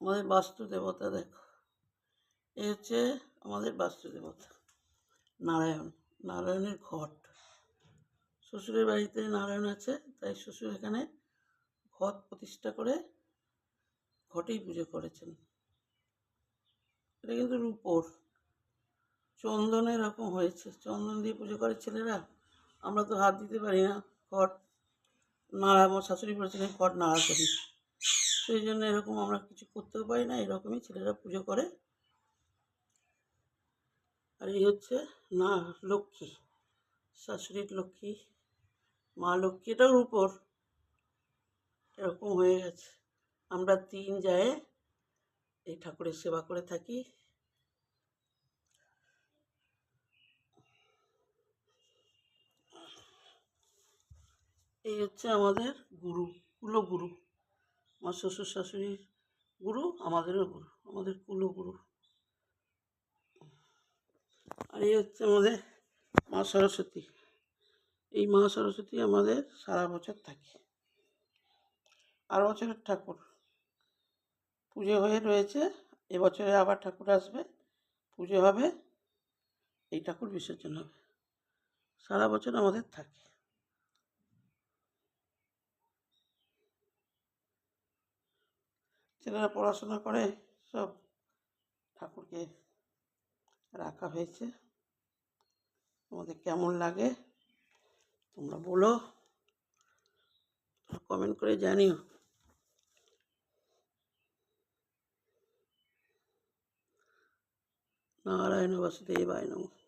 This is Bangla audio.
আমাদের বাস্তু দেবতা দেখো। এ হচ্ছে আমাদের বাস্তু দেবতা। নারায়ণ। নারায়ণের ঘট। শ্বশুরের বাড়িতে নারায়ণ আছে, তাই শ্বশুর এখানে ঘট প্রতিষ্ঠা করে ঘটেই পুজো করেছেন। এটা কিন্তু রূপোর। চন্দন এরকম হয়েছে। চন্দন দিয়ে পুজো করে ছেলেরা। আমরা তো হাত দিতে পারি না। ঘট, নাড়া, আমার শাশুড়ি বলেছিলেন, ঘট নাড়া করি। সেই জন্য এরকম আমরা কিছু করতেও পারি না, এরকমই ছেলেরা পুজো করে। আর এই হচ্ছে না লক্ষ্মী, শাশুড়ির লক্ষ্মী, মা লক্ষ্মী এটাও উপর এরকম হয়ে গেছে। আমরা তিন যায় এই ঠাকুরের সেবা করে থাকি। এই হচ্ছে আমাদের গুরু, কুলগুরু। আমার শ্বশুর শাশুড়ির গুরু, আমাদেরও গুরু, আমাদের কুলগুরু। আর এই হচ্ছে আমাদের মা সরস্বতী। এই মা সরস্বতী আমাদের সারা বছর থাকে। আর বছরের ঠাকুর। পুজো হয়ে রয়েছে, এবছরে আবার ঠাকুর আসবে। পুজো হবে, এই ঠাকুর বিসর্জন হবে। সারা বছর আমাদের থাকে। ছেলেরা পড়াশোনা করে সব ঠাকুরকে রাখা হয়েছে। তোমাদের কেমন লাগে তোমরা বলো কমেন্ট করে জানিও। নারায়ণ বাসুদেবায় নমঃ।